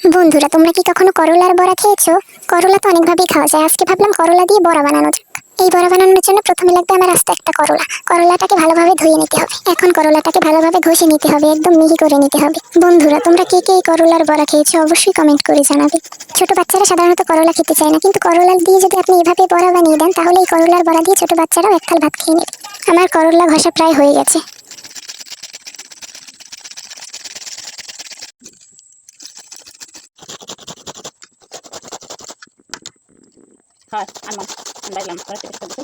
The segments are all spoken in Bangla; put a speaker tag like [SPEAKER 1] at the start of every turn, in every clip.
[SPEAKER 1] বন্ধুরা, তোমরা কি কখনো করলার বড়া খেয়েছো? করলা তো অনেকভাবেই খাওয়া যায়। আজকে ভাবলাম করলা দিয়ে বড়া বানানো যাক এই বড়া বানানোর জন্য প্রথমে লাগবে আমার আস্তে একটা করলা। করলাটাকে ভালোভাবে ধুয়ে নিতে হবে। এখন করলাটাকে ভালোভাবে ঘষে নিতে হবে, একদম মিহি করে নিতে হবে। বন্ধুরা, তোমরা কে কে এই করলার বড়া খেয়েছো অবশ্যই কমেন্ট করে জানাবে। ছোট বাচ্চারা সাধারণত করলা খেতে চায় না, কিন্তু করলা দিয়ে যদি আপনি এভাবে বড়া বানিয়ে দেন, তাহলে এই করলার বড়া দিয়ে ছোট বাচ্চারাও একখাল ভাত খেয়ে নেবে। আমার করলা ঘষা প্রায় হয়ে গেছে।
[SPEAKER 2] হয় আমার লাগলাম কড়াইতে বেশ করতে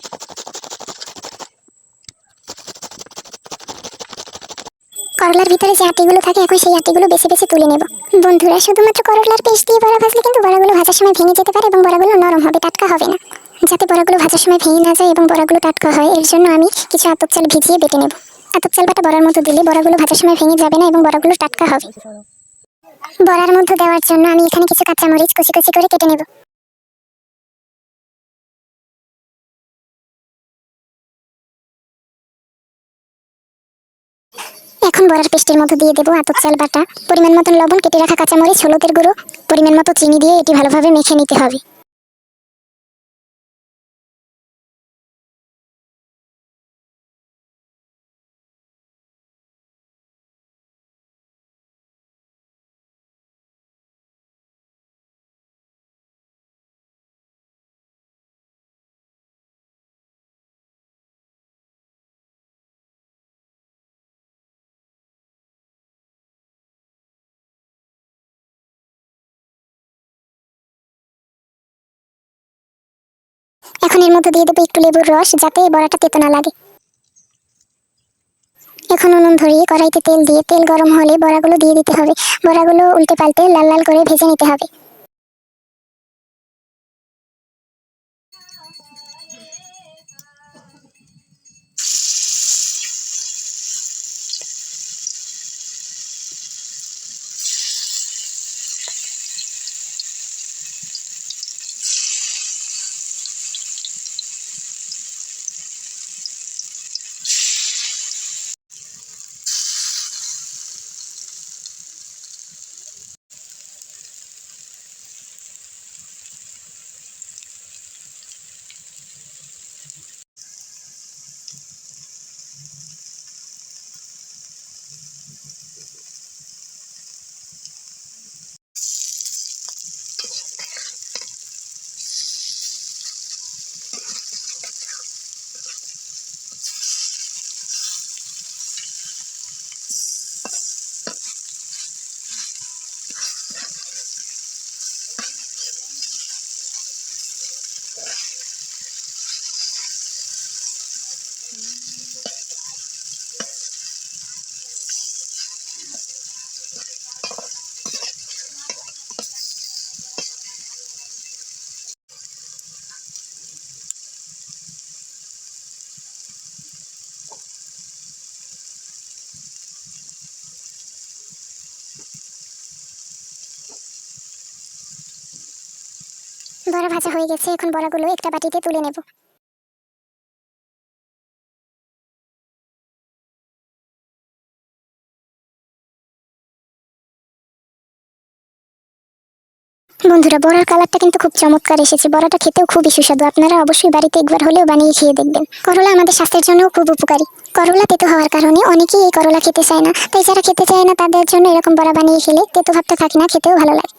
[SPEAKER 1] করলার ভিতরে যে আটিগুলো থাকে, এখন সেই আটিগুলো বেছে বেছে তুলে নেব। বন্ধুরা, শুধুমাত্র করলার পেস্ট দিয়ে বড়া ভাজলে কিন্তু বড়াগুলো ভাজার সময় ভেঙে যেতে পারে এবং বড়াগুলো নরম হবে, টাটকা হবে না। যাতে বড়াগুলো ভাজার সময় ভেঙে না যায় এবং বড়াগুলো টাটকা হয়, এর জন্য আমি কিছু আতপ চাল ভিজিয়ে বেটে নেব। আতপ চাল বাটা বড়ার মতো দিলে বড়াগুলো ভাজার সময় ভেঙে যাবে না এবং বড়াগুলো টাটকা হবে। বড়ার মধ্যে দেওয়ার জন্য আমি এখানে কিছু কাঁচামরিচ কুচি কুচি করে কেটে নেব। এখন বড়ার পেস্টের মধ্যে দিয়ে দেবো আতপ চাল বাটা। পরিমাণ মতন লবণ, কেটে রাখা কাঁচামরিচ, হলুদের গুঁড়ো, পরিমাণ মতো চিনি দিয়ে এটি ভালোভাবে মেখে নিতে হবে। এখন এর মধ্যে দিয়ে দেবো একটু লেবুর রস যাতে বড়াটা তেতো না লাগে। এখন উনুন ধরিয়ে কড়াইতে তেল দিয়ে, তেল গরম হলে বড়াগুলো দিয়ে দিতে হবে। বড়াগুলো উল্টে পাল্টে লাল লাল করে ভেজে নিতে হবে। বড়া ভাজা হয়ে গেছে, এখন বড়াগুলো একটা বাটিতে তুলে নেব। বন্ধুরা, বড়ার কালারটা কিন্তু খুব চমৎকার এসেছে। বড়াটা খেতেও খুবই সুস্বাদু। আপনারা অবশ্যই বাড়িতে একবার হলেও বানিয়ে খেয়ে দেখবেন। করলা আমাদের স্বাস্থ্যের জন্য খুব উপকারী। করলা তেতো হওয়ার কারণে অনেকেই এই করলা খেতে চায় না। তাই যারা খেতে চায় না, তাদের জন্য এরকম বড়া বানিয়ে খেলে তেতো ভাবটা থাকে না, খেতেও ভালো লাগে।